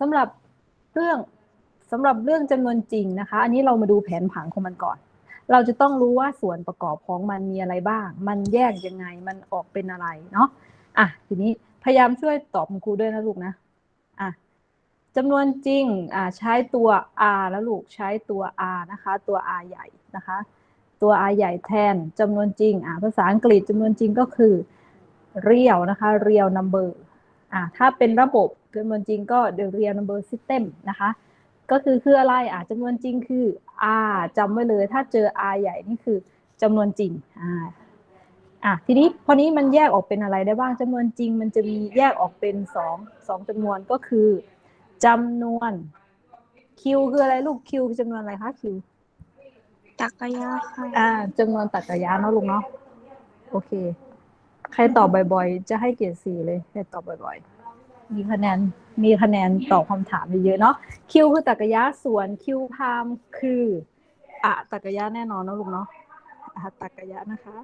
สำหรับเรื่องสำหรับเรื่องจำนวนจริงนะคะ อันนี้เรามาดูแผนผังของมันก่อน เราจะต้องรู้ว่าส่วนประกอบของมันมีอะไรบ้าง มันแยกยังไง มันออกเป็นอะไรเนาะ อะ ทีนี้พยายามช่วยตอบคุณครูด้วยนะลูกนะ อะจำนวนจริง อ่าใช้ตัว r แล้วลูกใช้ตัว r นะคะ ตัว r ใหญ่นะคะ ตัว r ใหญ่แทนจำนวนจริง อ่าภาษาอังกฤษจำนวนจริงก็คือ real นะคะ real number อ่าถ้าเป็นระบบ จำนวนจริงก็ the real number system นะคะ ก็คือคืออะไรอะจำนวนจริงคือ r จำไว้เลยถ้าเจอ r ใหญ่นี่คือจำนวนจริงอ่าอะทีนี้พอนี้มันแยกออกเป็นอะไรได้บ้างจำนวนจริง มันจะมีแยกออกเป็นสองสองจำนวนก็คือจำนวน q คืออะไรลูก q คือจำนวนอะไรคะ q จักรยานค่ะอ่าจำนวนตรรกะยะเนาะลูกเนาะโอเค ใครตอบบ่อยๆ จะให้เกียรติสี่เลย ใครตอบบ่อยๆ มีคะแนนมีคะแนนตอบคำถามเยอะๆเนาะ q คือตรรกะยะส่วน q พามคืออะตรรกะยะแน่นอนนะลูกเนาะอะตรรกะยะนะคะ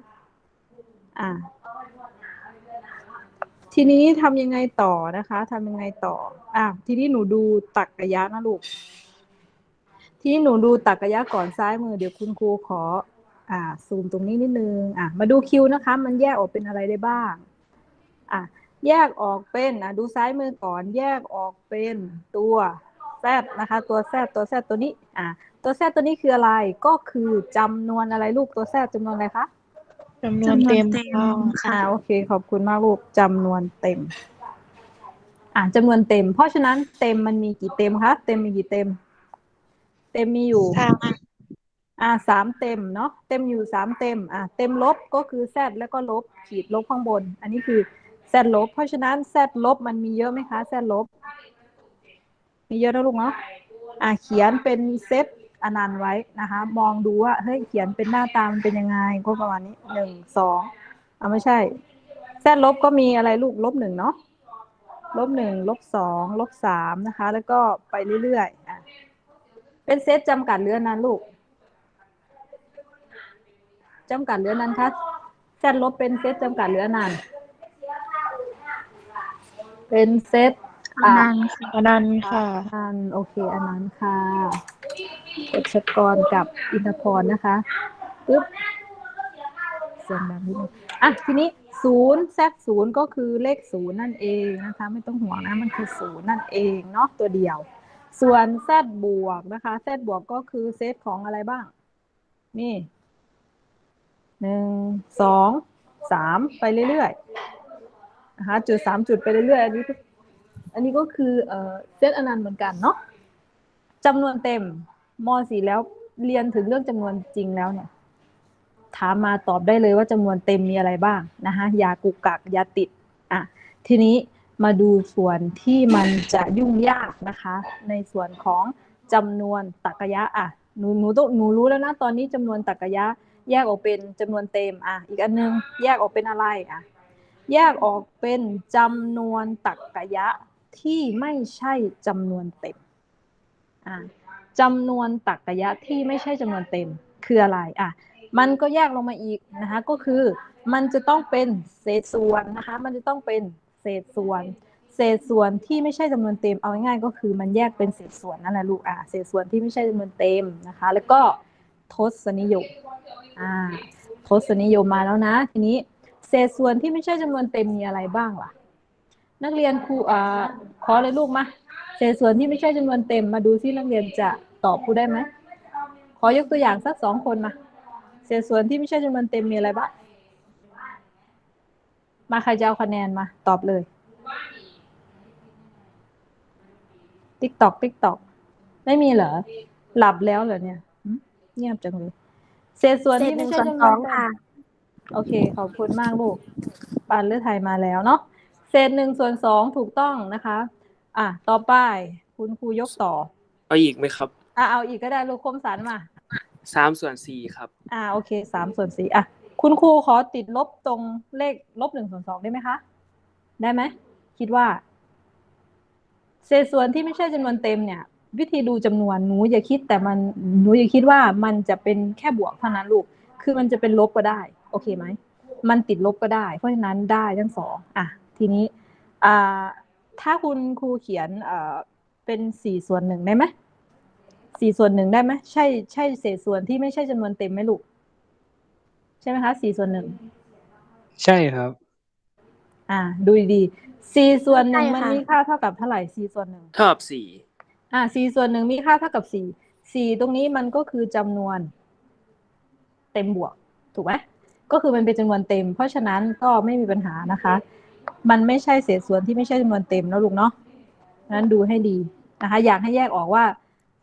อ่า ทีนี้ทำยังไงต่อนะคะทำยังไงต่อ อะทีนี้หนูดูตรรกะยะนะลูกทีนี้หนูดูตรรกะยะก่อนซ้ายมือเดี๋ยวคุณครูขอ อ่าซูมตรงนี้นิดนึง อะมาดูคิวนะคะ มันแยกออกเป็นอะไรได้บ้าง อะ แยกออกเป็นอะดูซ้ายมือก่อนแยกออกเป็นตัวแซนะคะตัวแซตัวแซตัวนี้อะตัวแซตัวนี้คืออะไรก็คือจำนวนอะไรลูกตัวแซจำนวนอะไรคะจำนวนเต็มค่ะอ่าโอเค ขอบคุณมากลูกจำนวนเต็ม อ่าจำนวนเต็ม เพราะฉะนั้นเต็มมันมีกี่เต็มคะเต็มมีกี่เต็ม เต็มมีอยู่สามอ่าสามเต็มเนาะเต็มอยู่สามเต็ม อ่าเต็มลบก็คือแซดแล้วก็ลบขีดลบข้างบน อันนี้คือ แซดลบ เพราะฉะนั้นแซดลบมันมีเยอะไหมคะแซดลบ มีเยอะนะลูกเนาะอ่าเขียนเป็นเซตอนันต์ไว้นะคะ มองดูว่าเฮ้ยเขียนเป็นหน้าตามันเป็นยังไงก็ประมาณนี้หนึ่งสองเอาไม่ใช่แซดลบก็มีอะไรลูกลบหนึ่งเนาะลบหนึ่งลบสองลบสามนะคะ แล้วก็ไปเรื่อยๆอะเป็นเซตจำกัดเหลือนั้นลูกจำกัดเหลือนั้นคะแซดลบเป็นเซตจำกัดเหลือนั้น เป็นเซตอัอะนนั้นค่ะอนันต์ค่ะอันโอเคอันนั้นค่ะกฎชกรกับอินทพรนะคะปึ๊บเสียงดังนิดนึงอะทีนี้ศูนย์แซดศูนย์ก็คือเลขศูนย์นั่นเองนะคะ ไม่ต้องห่วงนะมันคือศูนย์นั่นเองเนาะตัวเดียว ส่วนแซดบวกนะคะแซดบวกก็คือเซตของอะไรบ้าง นี่หนึ่งสองสามไปเรื่อยๆ นะคะจุดสามจุดไปเรื่อยๆอันนี้ก็อันนี้ก็คือเอ่อเซตอนันต์เหมือนกันเนาะจำนวนเต็มมสี่แล้วเรียนถึงเรื่องจำนวนจริงแล้วเนี่ยถามมาตอบได้เลยว่าจำนวนเต็มมีอะไรบ้างนะคะยากุกกักยาติดอะทีนี้มาดูส่วนที่มันจะยุ่งยากนะคะ ในส่วนของจำนวนตรรกะยะอะหนูหนูต้องหนูรู้แล้วนะตอนนี้จำนวนตรรกะยะ แยกออกเป็นจำนวนเต็มอะอีกอันนึงแยกออกเป็นอะไรอะ แยกออกเป็นจำนวนตรรกะยะที่ไม่ใช่จำนวนเต็มอะจำนวนตรรกะยะที่ไม่ใช่จำนวนเต็มคืออะไรอะมันก็แยกลงมาอีกนะคะก็คือมันจะต้องเป็นเศษส่วนนะคะมันจะต้องเป็นเศษส่วน เศษส่วนที่ไม่ใช่จำนวนเต็มเอาง่ายๆก็คือมันแยกเป็นเศษส่วนนั่นแหละลูกอะเศษส่วนที่ไม่ใช่จำนวนเต็มนะคะ แล้วก็ทศนิยมอ่าทศนิยมมาแล้วนะทีนี้ ษส่วนที่ไม่ใช่จำนวนเต็มมีอะไรบ้างล่ะ นักเรียนครูอ่าขอเลยลูกมาเศษส่วนที่ไม่ใช่จำนวนเต็มมาดูที่นักเรียนจะตอบครูได้ไหมขอยกตัวอย่างสักสองคนมาเศษส่วนที่ไม่ใช่จำนวนเต็มมีอะไรบ้างมาใครจะเอาคะแนนมาตอบเลย ติ๊กตอกติ๊กตอกไม่มีเหรอ หลับแล้วเหรอเนี่ยเงียบจังเลย เศษส่วนที่หนึ่ไม่งใช่ส่วนจำนสวอนงเต็มค่ะ โอเค ขอบคุณมากลูกปานเลือดไทยมาแล้วเนาะเศษหนึ่งส่วนสองถูกต้องนะคะ อะ ต่อไป คุณครูยกต่อ เอาอีกไหมครับ อะเอาอีกก็ได้ลูกคมสันมาสามส่วนสี่ครับ อ่าโอเคสามส่วนสี่อะ คุณครูขอติดลบตรงเลขลบหนึ่งส่วนสองได้ไหมคะ ได้ไหม คิดว่า เศษส่วนที่ไม่ใช่จำนวนเต็มเนี่ย วิธีดูจำนวนหนูอย่าคิดแต่มันหนูอย่าคิดว่ามันจะเป็นแค่บวกเท่านั้นลูก คือมันจะเป็นลบก็ได้โอเคไหมมันติดลบก็ได้ เพราะฉะนั้นได้ทั้งสองอะทีนี้อ่าถ้าคุณครูเขียนอ่าเป็นสี่ส่วนหนึ่งได้ไหมสี่ส่วนหนึ่งได้ไหมใช่ใช่เศษส่วนที่ไม่ใช่จำนวนเต็มไหมลูกใช่ไหมคะสี่ส่วนหนึ่งใช่ครับ อ่า ดูดีๆสี่ส่วนหนึ่งใช่มันค่ะมีค่าเท่ากับเท่าไหร่สี่ส่วนหนึ่งเท่ากับสี่อ่าสี่ส่วนหนึ่งมีค่าเท่ากับสี่สี่ตรงนี้มันก็คือจำนวน เต็มบวก ถูกไหม ก็คือมันเป็นจำนวนเต็ม เพราะฉะนั้นก็ไม่มีปัญหานะคะ มันไม่ใช่เศษส่วนที่ไม่ใช่จำนวนเต็มนะลูกเนาะนั้นดูให้ดีนะคะ อยากให้แยกออกว่า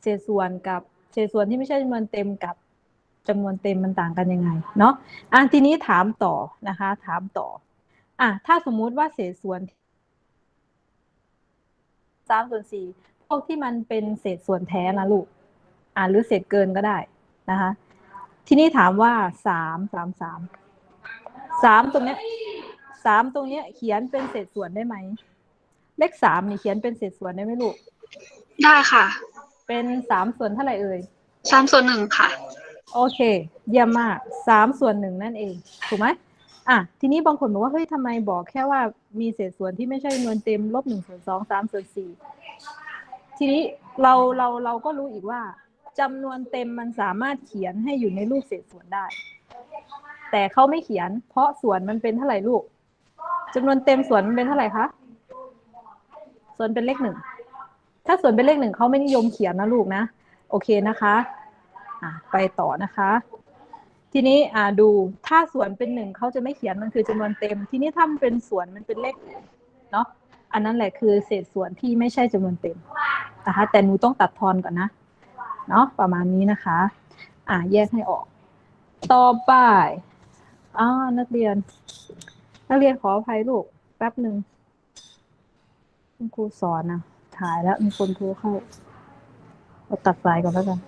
เศษส่วนกับเศษส่วนที่ไม่ใช่จำนวนเต็มกับจำนวนเต็มมันต่างกันยังไงเนาะอะทีนี้ถามต่อนะคะ ถามต่ออะถ้าสมมุติว่าเศษส่วนสามส่วนสี่พวกที่มันเป็นเศษส่วนแท้นะลูกอะหรือเศษเกินก็ได้นะคะ ทีนี้ถามว่าสามสามสามสามตรงเนี้ยสามตรงเนี้ย เขียนเป็นเศษส่วนได้ไหม เลขสามนี่เขียนเป็นเศษส่วนได้ไหมลูก ได้ค่ะ เป็นสามส่วนเท่าไหร่เอ่ยสามส่วนหนึ่งค่ะ โอเค เยี่ยมมากสามส่วนหนึ่งนั่นเอง ถูกไหมอะ ทีนี้บางคนบอกว่าเฮ้ยทำไมบอกแค่ว่ามีเศษส่วนที่ไม่ใช่จำนวนเต็มลบหนึ่งส่วนสองสามส่วนสี่ทีนี้เราเราเราก็รู้อีกว่า จำนวนเต็มมันสามารถเขียนให้อยู่ในรูปเศษส่วนได้ แต่เขาไม่เขียน เพราะส่วนมันเป็นเท่าไหร่ลูกจำนวนเต็มส่วนมันเป็นเท่าไหร่คะส่วนเป็นเลขหนึ่งถ้าส่วนเป็นเลขหนึ่งเขาไม่นิยมเขียนนะลูกนะ โอเคนะคะอะไปต่อนะคะ ทีนี้อ่าดูถ้าส่วนเป็นหนึ่งเขาจะไม่เขียนมันคือจำนวนเต็ม ทีนี้ถ้ามันเป็นส่วนมันเป็นเลขเนาะอันนั้นแหละคือเศษส่วนที่ไม่ใช่จำนวนเต็มนะคะแต่หนูต้องตัดทอนก่อนนะ เนาะประมาณนี้นะคะ อ่าแยกให้ออก ต่อไปอ่านักเรียน นักเรียนขออภัยลูก แป๊บหนึ่งคุณครูสอนนะถ่ายแล้วมีคนโทรเข้าเราตัดสายก่อนแล้วกัน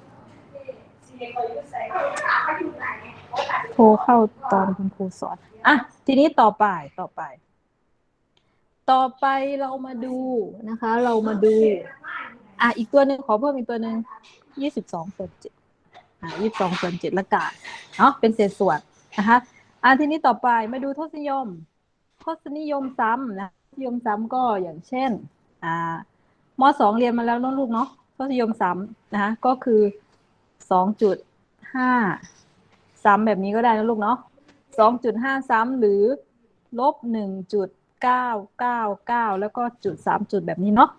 โทรเข้าตอนคุณครูสอน อะ ทีนี้ต่อไปต่อไป ต่อไปเรามาดูนะคะ เรามาดู อะอีกตัวหนึ่งขอเพิ่มอีกตัวหนึ่งยี่สิบสองส่วนเจ็ดอะยี่สิบสองส่วนเจ็ดละกันเนาะเป็นเศษส่วนนะคะอะทีนี้ต่อไปมาดูทศนิยม ทศนิยมซ้ำนะทศนิยมซ้ำก็อย่างเช่นอ่ามสองเรียนมาแล้วน้องลูกเนาะทศนิยมซ้ำนะคะก็คือสองจุดห้าซ้ำแบบนี้ก็ได้นะลูกเนาะสองจุดห้าซ้ำหรือลบหนึ่งจุดเก้าเก้าเก้าแล้วก็จุดสามจุดแบบนี้เนาะ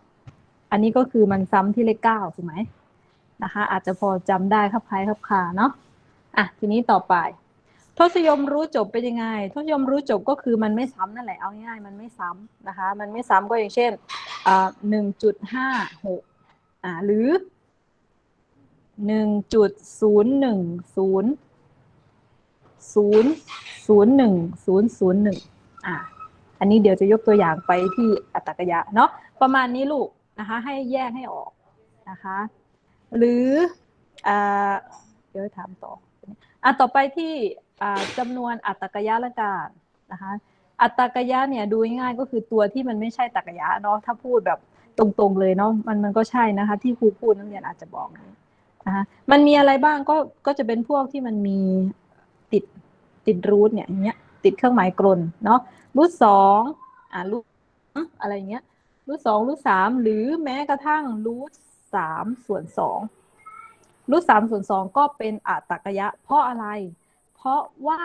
อันนี้ก็คือมันซ้ำที่เลขเก้าถูกไหมนะคะ อาจจะพอจำได้ครับคล้ายครับคาเนาะอะทีนี้ต่อไป ทศยมรู้จบเป็นยังไง ทศยมรู้จบก็คือมันไม่ซ้ำนั่นแหละเอาง่ายมันไม่ซ้ำนะคะ มันไม่ซ้ำก็อย่างเช่นอ่าหนึ่งจุดห้าหกอ่าหรือหนึ่งจุดศูนย์หนึ่งศูนย์ศูนย์ศูนย์หนึ่งศูนย์ศูนย์หนึ่งอะอันนี้เดี๋ยวจะยกตัวอย่างไปที่อัตตกยะเนาะประมาณนี้ลูก นะคะให้แยกให้ออกนะคะหรืออเดี๋ยวถามต่ออะต่อไปที่จำนวนอัตกยะละกันนะคะอัตกยะเนี่ยดูง่ายๆก็คือตัวที่มันไม่ใช่ตกยะเนาะถ้าพูดแบบตรงๆเลยเนาะมันมันก็ใช่นะคะที่ครูพูดนักเรียนอาจจะบอกนะคะมันมีอะไรบ้างก็ก็จะเป็นพวกที่มันมีติดติดรูทเนี่ยอย่างเงี้ยติดเครื่องหมายกลนเนาะรูทสองอ่ารูทอะไรอย่างเงี้ย รูทสองรูทสามหรือแม้กระทั่งรูทสามส่วนสองรูทสามส่วนสองก็เป็นอัตกยะ เพราะอะไร เพราะว่า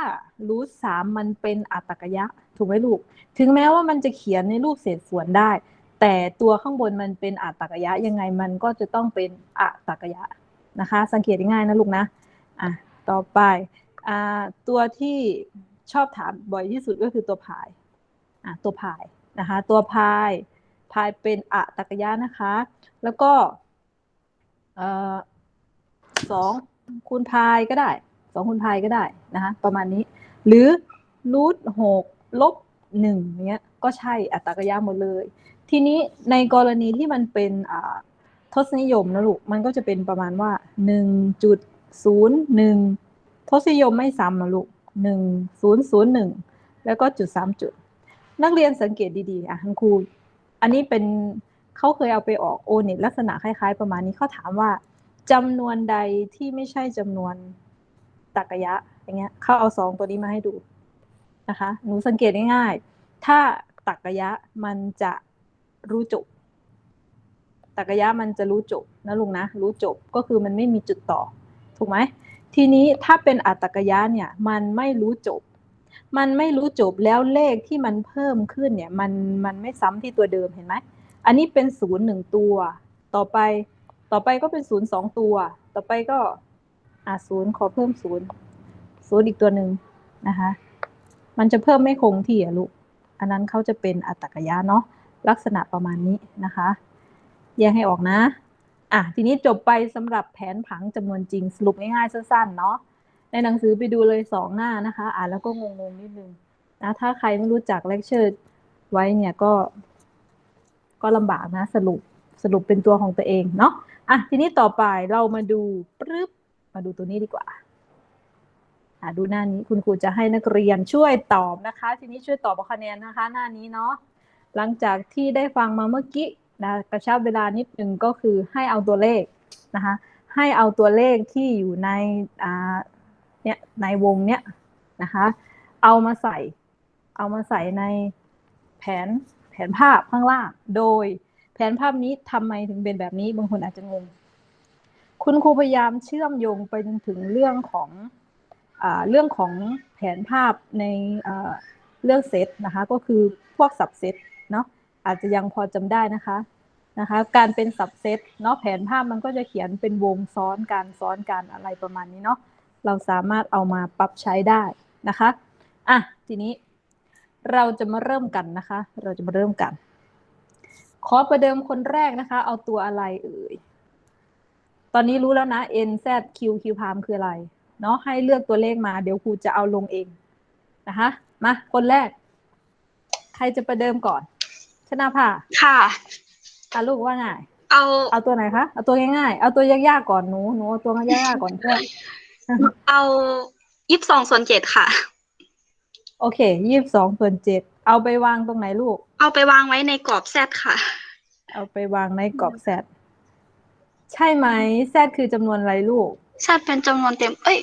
รูทสามมันเป็นอัตกยะ ถูกไหมลูก ถึงแม้ว่ามันจะเขียนในรูปเศษส่วนได้ แต่ตัวข้างบนมันเป็นอัตกยะ ยังไงมันก็จะต้องเป็นอัตกยะนะคะ สังเกตง่ายๆนะลูกนะอะต่อไปอ่าตัวที่ชอบถามบ่อยที่สุดก็คือตัวพายอะตัวพายนะคะ ตัวพาย พายเป็นอัตตกยะนะคะ แล้วก็สองคูณพายก็ได้สองคูณพายก็ได้นะคะประมาณนี้ หรือรูทหกลบหนึ่งเนี้ยก็ใช่อัตตกยะหมดเลย ทีนี้ในกรณีที่มันเป็นทศนิยมนะลูก มันก็จะเป็นประมาณว่าหนึ่งจุดศูนย์หนึ่งทศนิยมไม่ซ้ำนะลูกหนึ่งศูนย์ศูนย์หนึ่งแล้วก็จุดสามจุด นักเรียนสังเกตดีๆอะคุณครู อันนี้เป็นเขาเคยเอาไปออกโอน็ตลักษณะคล้ายๆ ประมาณนี้เขาถามว่าจำนวนใดที่ไม่ใช่จำนวนตักยะ อย่างเงี้ยเขาเอาสองตัวนี้มาให้ดูนะคะ หนูสังเกตง่ายๆ ถ้าตักยะมันจะรู้จบตรกยะมันจะรู้จบนะลุงนะ รู้จบก็คือมันไม่มีจุดต่อ ถูกไหมทีนี้ถ้าเป็นอัตตรกยะเนี่ย มันไม่รู้จบ มันไม่รู้จบแล้วเลขที่มันเพิ่มขึ้นเนี่ยมันมันไม่ซ้ำที่ตัวเดิมเห็นไหมอันนี้เป็นศูนย์หนึ่งตัว ต่อไปต่อไปก็เป็นศูนย์สองตัว ต่อไปก็อ่าศูนย์ขอเพิ่มศูนย์ศูนย์อีกตัวหนึ่งนะคะ มันจะเพิ่มไม่คงที่อะลูก อันนั้นเขาจะเป็นอัตตกยะเนาะลักษณะประมาณนี้นะคะ แยกให้ออกนะ อะทีนี้จบไปสำหรับแผนผังจำนวนจริงสรุปง่ายๆสั้นๆเนาะ ในหนังสือไปดูเลยสองหน้านะคะ อ่านแล้วก็งงๆนิดนึงนะถ้าใครไม่รู้จักเลคเชอร์ไว้เนี่ยก็ ก็ลำบากนะ สรุปสรุปเป็นตัวของตัวเองเนาะอะทีนี้ต่อไปเรามาดูปึ๊บมาดูตัวนี้ดีกว่าอะดูหน้านี้คุณครูจะให้นักเรียนช่วยตอบนะคะ ทีนี้ช่วยตอบคะแนนนะคะ หน้านี้เนาะหลังจากที่ได้ฟังมาเมื่อกี้นะกระชับเวลานิดนึงก็คือให้เอาตัวเลขนะคะ ให้เอาตัวเลขที่อยู่ในอ่า เนี่ยในวงเนี้ยนะคะ เอามาใส่ เอามาใส่ในแผนแผนภาพข้างล่าง โดยแผนภาพนี้ทำไมถึงเป็นแบบนี้ บางคนอาจจะงง คุณครูพยายามเชื่อมโยงไปจนถึงเรื่องของอเรื่องของแผนภาพในเรื่องเซตนะคะ ก็คือพวกสับเซตเนาะอาจจะยังพอจำได้นะคะนะคะ การเป็นสับเซตเนาะแผนภาพมันก็จะเขียนเป็นวงซ้อนการซ้อนการอะไรประมาณนี้เนาะ เราสามารถเอามาปรับใช้ได้นะคะอะทีนี้เราจะมาเริ่มกันนะคะ เราจะมาเริ่มกัน ขอประเดิมคนแรกนะคะ เอาตัวอะไรเอ่ย ตอนนี้รู้แล้วนะ n z q q พามคืออะไร เนาะให้เลือกตัวเลขมา เดี๋ยวครูจะเอาลงเองนะคะ มา คนแรก ใครจะประเดิมก่อน ชนะผ่าค่ะอะลูกว่าไง เอา เอาตัวไหนคะ เอาตัวง่ายๆ เอาตัวยากๆก่อนหนู หนูเอาตัวยากๆก่อนเพื่อน เอายี่สิบสองส่วนเจ็ดค่ะ โอเคยี่สิบสองส่วนเจ็ดเอาไปวางตรงไหนลูก เอาไปวางไว้ในกรอบแซดค่ะ เอาไปวางในกรอบแซดใช่ไหมแซดคือจำนวนอะไรลูกแซดเป็นจำนวนเต็ม เอ้ย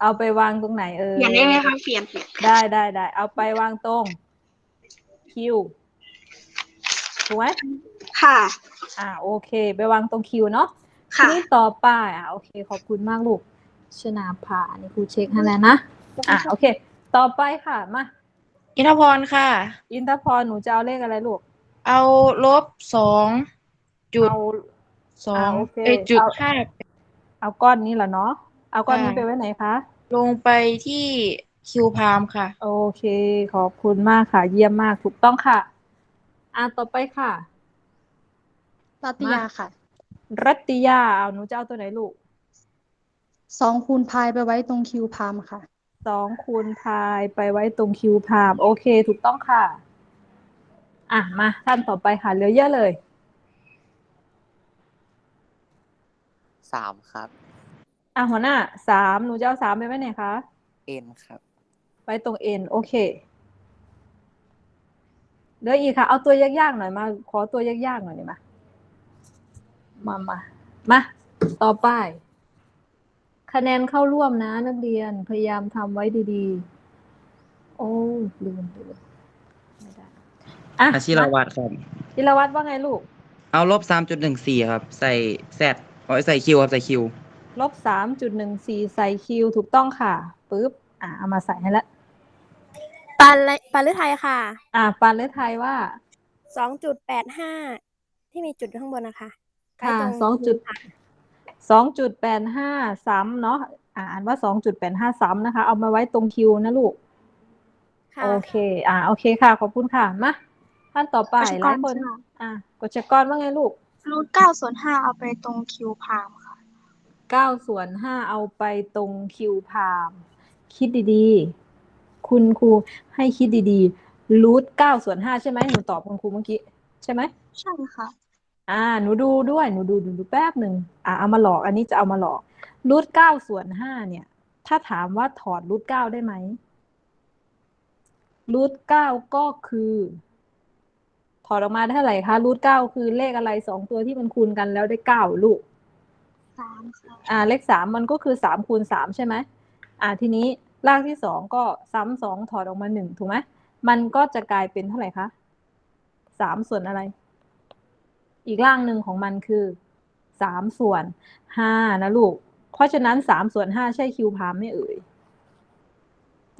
เอาไปวางตรงไหนเอ่ยเปลี่ยนได้ไหมคะเปลี่ยนเปลี่ยนได้ได้ได้เอาไปวางตรงคิวถูกไหมค่ะ อ่าโอเค ไปวางตรงคิวเนาะที ค่ะนี้ต่อไปอ่าโอเค ขอบคุณมากลูกชนาภาอันนี่ครูเช็คให้แล้วนะอ่าโอเค ต่อไปค่ะมาอินทพรค่ะ อินทพรหนูจะเอาเลขอะไรลูก เอาลบสองจุดเอาสองอ่าโอเคเอยจุดเอาห้าเอาก้อนนี้เหรอเนาะเอาก้อนนี้ค่ะไปไว้ไหนคะลงไปที่คิวพามค่ะ โอเค ขอบคุณมากค่ะ เยี่ยมมากถูกต้องค่ะ อ่าต่อไปค่ะรัตยาค่ะ รัตติยาเอาหนูจะเอาตัวไหนลูกสองคูณพายไปไว้ตรงคิวพามค่ะสองคูณพายไปไว้ตรงคิวพามโอเค ถูกต้องค่ะ อะ มาท่านต่อไปค่ะเหลือเยอะเลยสามครับ อะหัวหน้าสามหนูจะเอาสามไปไว้ไหนคะเอ็นครับไว้ตรงเอ็นโอเคเหลืออีกค่ะ เอาตัวยากๆหน่อยมา ขอตัวยากๆหน่อยได้ไหม มามามาต่อไป คะแนนเข้าร่วมนะ นักเรียนพยายามทำไว้ดีๆ โอ้ลืมลืมไม่ได้อะอาชิรวัตรครับจิรวัตรว่าไงลูก เอาลบสามจุดหนึ่งสี่ครับ ใส่แซดเอาใส่คิวครับใส่คิวลบสามจุดหนึ่งสี่ใส่คิวถูกต้องค่ะปึ๊บอะเอามาใส่ให้แล้วปานเลยปานฤทัยค่ะ อะปานเลไทยว่าสองจุดแปดห้าที่มีจุดอยู่ข้างบนนะคะ ค่ะไว้ตรงสองจุดค่ะสองจุดแปดห้าซ้ำเนาะอ่าอ่านว่าสองจุดแปดห้าซ้ำนะคะ เอามาไว้ตรงคิวนะลูกค่ะโอเค อ่า โอเคค่ะ ขอบคุณค่ะ มาท่านต่อไปกฎชหกรลายคนใช่ไหมอ่ากฎชกรว่าไงลูกรูทเก้าส่วนห้าเอาไปตรงคิวพามค่ะเก้าส่วนห้าเอาไปตรงคิวพาม คิดดีๆ คุณครูให้คิดดีๆรูทเก้าส่วนห้าใช่ไหมหนูตอบคุณครูเมื่อกี้ ใช่ไหม ใช่ค่ะ อ่า หนูดูด้วย หนูดูดูดูแป๊บหนึ่งอ่าเอามาหลอก อันนี้จะเอามาหลอกรูทเก้าส่วนห้าเนี่ย ถ้าถามว่าถอดรูทเก้าได้ไหมรูทเก้าก็คือ ถอดออกมาได้เท่าไหร่คะรูทเก้าคือเลขอะไรสองตัวที่มันคูณกันแล้วได้เก้าลูกสามค่ะอ่า เลขสามมันก็คือสามคูณสามใช่ไหมอ่าทีนี้รากที่สองก็ซ้ำสองถอดออกมาหนึ่งถูกไหมมันก็จะกลายเป็นเท่าไหร่คะสามส่วนอะไร อีกร่างหนึ่งของมันคือสามส่วนห้านะลูก เพราะฉะนั้นสามส่วนห้าใช่คิวพามไม่เอ่ย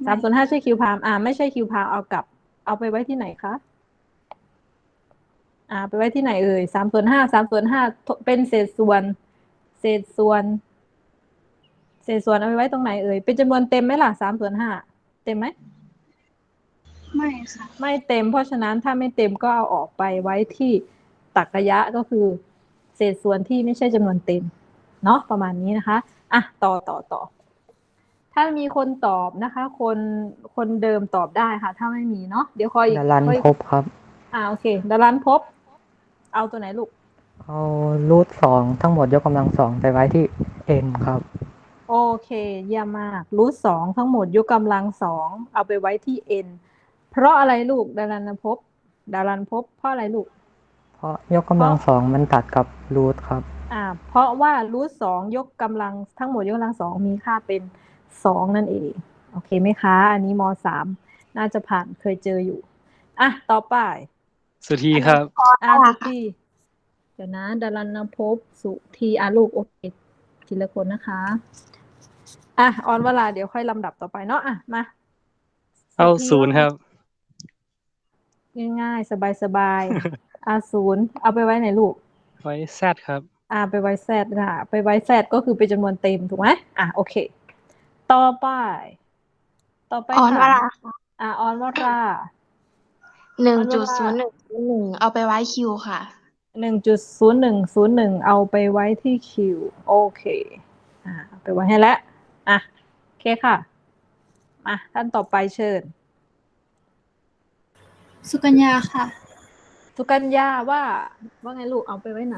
สามส่วนห้าใช่คิวพามอ่าไม่ใช่คิวพามเอากลับ เอาไปไว้ที่ไหนคะอ่า ไปไว้ที่ไหนเอ่ยสามส่วนห้าสามส่วนห้าเป็นเศษส่วน เศษส่วน เศษส่วนเอาไปไว้ตรงไหนเอ่ยเป็นจำนวนเต็มไหมล่ะสามส่วนห้าเต็มไหมไม่ค่ะ ไม่เต็ม เพราะฉะนั้นถ้าไม่เต็มก็เอาออกไปไว้ที่ ตักกะยะก็คือ เศษส่วนที่ไม่ใช่จำนวนเต็มเนาะประมาณนี้นะคะอะต่อต่อต่อ ถ้ามีคนตอบนะคะ คนคนเดิมตอบได้ค่ะ ถ้าไม่มีเนาะเดี๋ยวคอยดารันคอยพบครับ อ่าโอเคดารันพบ เอาตัวไหนลูก เอารูทสองทั้งหมดยกกำลังสองไปไว้ที่ n ครับ โอเคเยี่ยมมากรูทสองทั้งหมดยกกำลังสองเอาไปไว้ที่ n เพราะอะไรลูกดารันพบดารันพบเพราะอะไรลูก เพราะยกกำลังสองมันตัดกับรูทครับ อ่า เพราะว่ารูทสองยกกำลังทั้งหมดยกกำลังสองมีค่าเป็นสองนั่นเอง โอเคไหมคะ อันนี้มสามน่าจะผ่านเคยเจออยู่ อะ ต่อไป สุธีครับ อ่าสุธีเดี๋ยวนะดารันพบสุธีอะลูกโอเคทีละคนนะคะ อะ ออนเวลาเดี๋ยวค่อยลำดับต่อไปเนาะ อะ มา เอาธีศูนย์ครับ ง่ายๆ สบายๆ อะศูนย์เอาไปไว้ไหนลูก ไว้แซดครับ อ่า ไปไว้แซดค่ะ ไปไว้แซดก็คือเป็นจำนวนเต็มถูกไหมอะโอเค ต่อไป ต่อไปออนวค่ะราค่ะอ่าออนวราหนึ่งจุดศูนย์หนึ่งหนึ่งเอาไปไว้คิวค่ะหนึ่งจุดศูนย์หนึ่งศูนย์หนึ่งเอาไปไว้ที่คิวโอเค อ่าเอาไปไว้ให้แล้วอะโอเคค่ะมาท่านต่อไปเชิญ สุกัญญาค่ะ สุกัญญาว่า ว่าไงลูกเอาไปไว้ไหน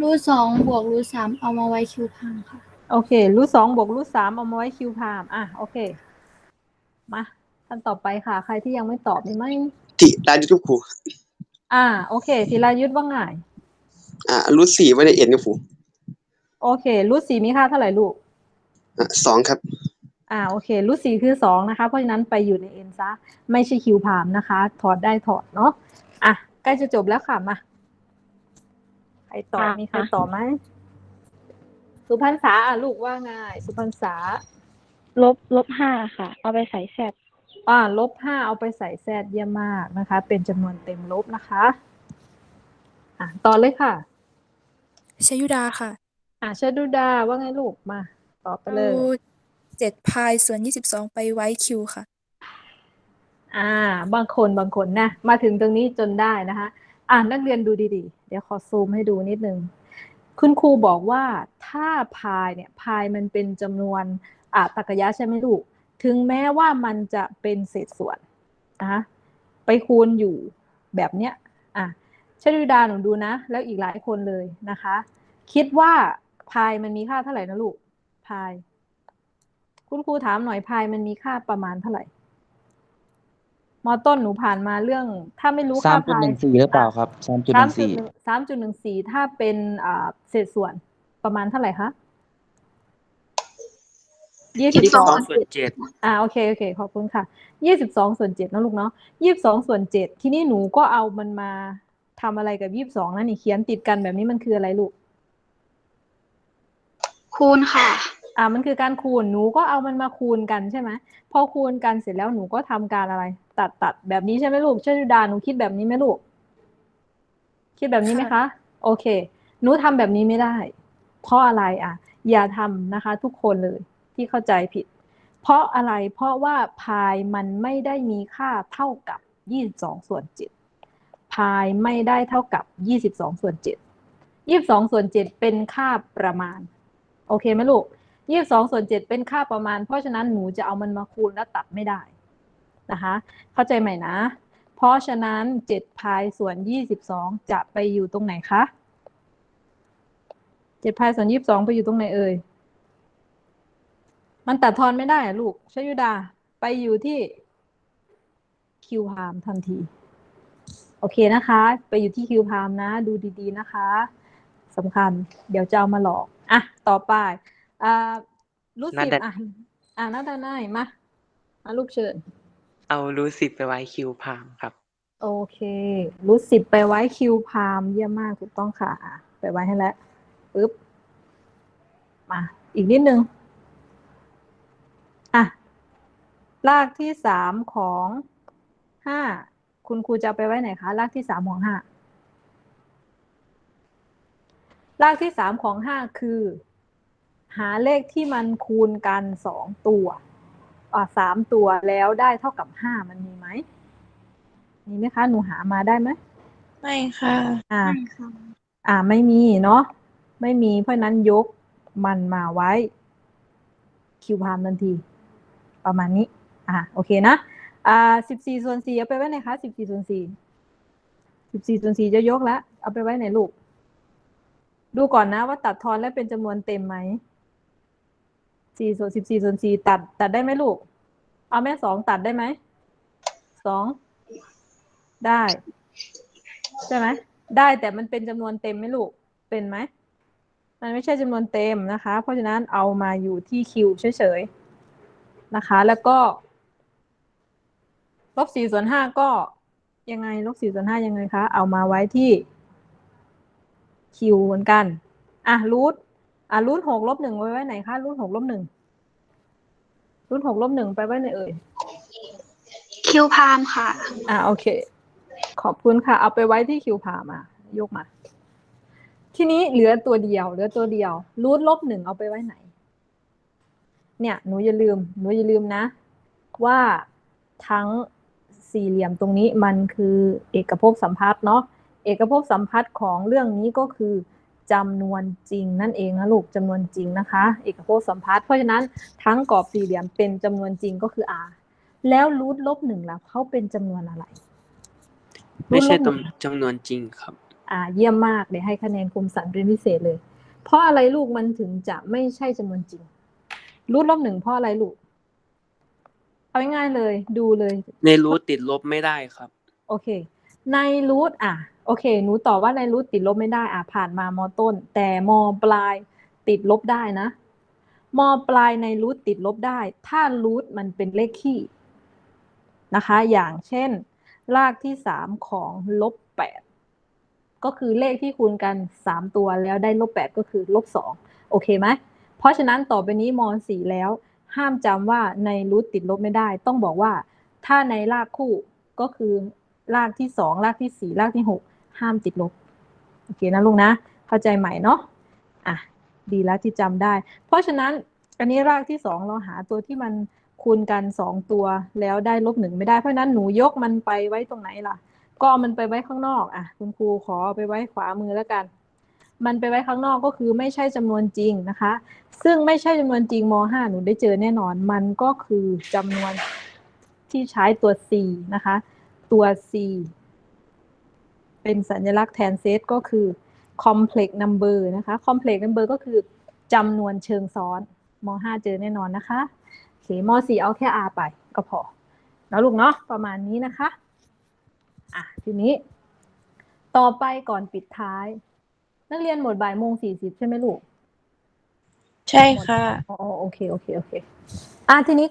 รูทสองบวกรูทสามเอามาไว้คิวพังค่ะ โอเค รูทสองบวกรูทสามเอามาไว้คิวพามอะโอเค มาท่านต่อไปค่ะ ใครที่ยังไม่ตอบมีไหมติรายุทธครูอ่า โอเคธีรายุทธว่าไงอ่ารูทสี่ไว้ในเอ็นครับครูโอเค รูทสี่มีค่าเท่าไหร่ลูก อ่าสองครับ อ่าโอเค รูทสี่คือสองนะคะ เพราะฉะนั้นไปอยู่ในเอ็นซะ ไม่ใช่คิวพามนะคะ ถอดได้ถอดเนาะอะ ใกล้จะจบแล้วค่ะมาใครตอบค่ะมีใครตอบไหมสุพรรณษาอะลูกว่าไงสุพรรณษา ลบลบห้าค่ะ เอาไปใส่แซดอ่าลบห้าเอาไปใส่แซดเยี่ยมมากนะคะ เป็นจำนวนเต็มลบนะคะอะต่อเลยค่ะชยุดาค่ะ อะชดุดาว่าไงลูกมาตอบไปเลยเจ็ดพายส่วนยี่สิบสองไปไว้คิวค่ะ อ่า บางคนบางคนนะ มาถึงตรงนี้จนได้นะคะ อ่านักเรียนดูดีๆ เดี๋ยวขอซูมให้ดูนิดนึง คุณครูบอกว่าถ้าพายเนี่ยพายมันเป็นจำนวนอ่าตรรกะยะใช่ไหมลูก ถึงแม้ว่ามันจะเป็นเศษส่วนนะคะไปคูณอยู่แบบเนี้ยอะชดุดาหนูดูนะ แล้วอีกหลายคนเลยนะคะ คิดว่าพายมันมีค่าเท่าไหร่นะลูกพาย คุณครูถามหน่อยพายมันมีค่าประมาณเท่าไหร่ มอต้นหนูผ่านมาเรื่อง ถ้าไม่รู้สาค่ามจุดพายหนึ่งสี่หรือเปล่าครับสามจุดหสามนึ่งจุดสี่หนึ่งสามจุดหนึ่งสี่ถ้าเป็นอ่าเศษส่วนประมาณเท่าไหร่คะยี่ยี่สิสิบบสสอองงส่วนเจ็ดอ่าโอเคโอเคขอบคุณค่ะยี่สิบสองส่วนเจ็ดนะลูกเนาะยี่สิบสองส่วนเจ็ดทีนี้หนูก็เอามันมาทำอะไรกับยี่สิบสองนั่นนี่เขียนติดกันแบบนี้มันคืออะไรลูก คูณค่ะ อ่ามันคือการคูณหนูก็เอามันมาคูณกันใช่ไหมพอคูณกันเสร็จแล้วหนูก็ทำการอะไร ตัดตัดแบบนี้ใช่ไหมลูกเชยุดาหนูคิดแบบนี้ไหมลูก คิดแบบนี้ไหมคะ โอเค หนูทำแบบนี้ไม่ได้ เพราะอะไรอะ อย่าทำนะคะ ทุกคนเลยที่เข้าใจผิด เพราะอะไรเพราะว่าพายมันไม่ได้มีค่าเท่ากับ22ส่วน7พายไม่ได้เท่ากับ22ส่วน7 22ส่วน7เป็นค่าประมาณ โอเคไหมลูก22ส่วน7เป็นค่าประมาณ เพราะฉะนั้นหนูจะเอามันมาคูณแล้วตัดไม่ได้ นะคะ เข้าใจไหมนะ เพราะฉะนั้น 7 พายส่วน 22 จะไปอยู่ตรงไหนคะ 7 พายส่วน 22 ไปอยู่ตรงไหนเอ่ย มันตัดทอนไม่ได้อะลูกชยุดา ไปอยู่ที่คิวพามทันที โอเคนะคะ ไปอยู่ที่คิวพามนะ ดูดีๆนะคะสำคัญ เดี๋ยวจะเอามาหลอก อะ ต่อไปอ่ารู้สินาดาอะ อ่านาดานายมามาลูกเชิญ เอารูทสิบไปไว้คิวพามครับ โอเค รูทสิบไปไว้คิวพามเยี่ยมมากถูกต้องค่ะ ไปไว้ให้แล้วปึ๊บ มา อีกนิดนึง อะ รากที่สามของห้า คุณครูจะไปไว้ไหนคะ รากที่สามของห้ารากที่สามของห้าคือ หาเลขที่มันคูณกันสองตัว สามตัวแล้วได้เท่ากับห้ามันมีไหมมีไหมคะหนูหามาได้ไหมไม่ค่ะ อ่าอ่าไม่มีเนาะไม่มีเพราะฉะนั้นยกมันมาไว้ คิวพามทันที ประมาณนี้ อ่าโอเคนะอ่าสิบสี่ส่วนสี่เอาไปไว้ไหนคะสิบสี่ส่วนสี่สิบสี่ส่วนสี่จะยกแล้วเอาไปไว้ไหนลูก ดูก่อนนะว่าตัดทอนแล้วเป็นจำนวนเต็มไหม สี่ส่วนสิบสี่ส่วนสี่ตัด ตัดได้ไหมลูก เอาแม่สองตัดได้ไหมสองได้ ใช่ไหมได้แต่มันเป็นจำนวนเต็มไหมลูกเป็นไหมมันไม่ใช่จำนวนเต็มนะคะ เพราะฉะนั้นเอามาอยู่ที่คิวเฉยๆนะคะ แล้วก็ลบสี่ส่วนห้าก็ยังไงลบสี่ส่วนห้ายังไงคะ เอามาไว้ที่คิวเหมือนกัน อะรูท อะรูทหกลบหนึ่งไว้ไว้ไหนคะรูทหกลบหนึ่งรูทหกลบหนึ่งไปไว้ไหนเอ่ยคิวพามค่ะ อ่าโอเค ขอบคุณค่ะ เอาไปไว้ที่คิวพามายกมา ทีนี้เหลือตัวเดียว เหลือตัวเดียวรูทลบหนึ่งเอาไปไว้ไหน เนี่ยหนูอย่าลืมหนูอย่าลืมนะ ว่าทั้งสี่เหลี่ยมตรงนี้มันคือเอกภพสัมพัทธ์เนาะเอกภพสัมพัทธ์ของเรื่องนี้ก็คือ จำนวนจริงนั่นเองนะลูกจำนวนจริงนะคะเอกภพสัมพัทธ์เพราะฉะนั้นทั้งกรอบสี่เหลี่ยมเป็นจำนวนจริงก็คือ r แล้วรูทลบหนึ่งล่ะเขาเป็นจำนวนอะไร ไม่ใช่รูทลบหนึ่งจำจำนวนจริงครับ อ่า เยี่ยมมากเดี๋ยวให้คะแนนคมสันเป็นพิเศษเลย เพราะอะไรลูกมันถึงจะไม่ใช่จำนวนจริงรูทลบหนึ่งเพราะอะไรลูกเอาง่ายๆเลย ดูเลย ในรูทติดลบไม่ได้ครับ โอเค ในรูทอะ โอเค หนูตอบว่าในรูทติดลบไม่ได้อะผ่านมามอต้น แต่มอปลายติดลบได้นะมอปลายในรูทติดลบได้ ถ้ารูทมันเป็นเลขคี่นะคะ อย่างเช่น รากที่สามของลบแปดก็คือเลขที่คูณกันสามตัวแล้วได้ลบแปดก็คือลบสองโอเคไหมเพราะฉะนั้นต่อไปนี้มสี่แล้ว ห้ามจำว่าในรูทติดลบไม่ได้ ต้องบอกว่า ถ้าในรากคู่ก็คือรากที่สองรากที่สี่รากที่หก ห้ามติดลบ โอเคนะลุงนะ เข้าใจใหม่เนาะ อะ ดีแล้วที่จำได้ เพราะฉะนั้นอันนี้รากที่สองเราหาตัวที่มันคูณกันสองตัวแล้วได้ลบหนึ่งไม่ได้ เพราะนั้นหนูยกมันไปไว้ตรงไหนล่ะ ก็มันไปไว้ข้างนอก อะ คุณครูขอไปไว้ขวามือแล้วกัน มันไปไว้ข้างนอกก็คือไม่ใช่จำนวนจริงนะคะ ซึ่งไม่ใช่จำนวนจริงม .5 หนูได้เจอแน่นอน มันก็คือจำนวนที่ใช้ตัว c นะคะ ตัว c เป็นสัญลักษณ์แทนเซตก็คือ complex number นะคะ complex number ก็คือจำนวนเชิงซ้อนม .5 เจอแน่นอนนะคะโอเคม .4 เอาแค่ r ไปก็พอแล้วลูกเนาะประมาณนี้นะคะ อะทีนี้ ต่อไปก่อนปิดท้าย นักเรียนหมดบ่ายโมงสี่สิบใช่ไหมลูก ใช่ค่ะ อ๋อโอเค โอเค โอเค อะทีนี้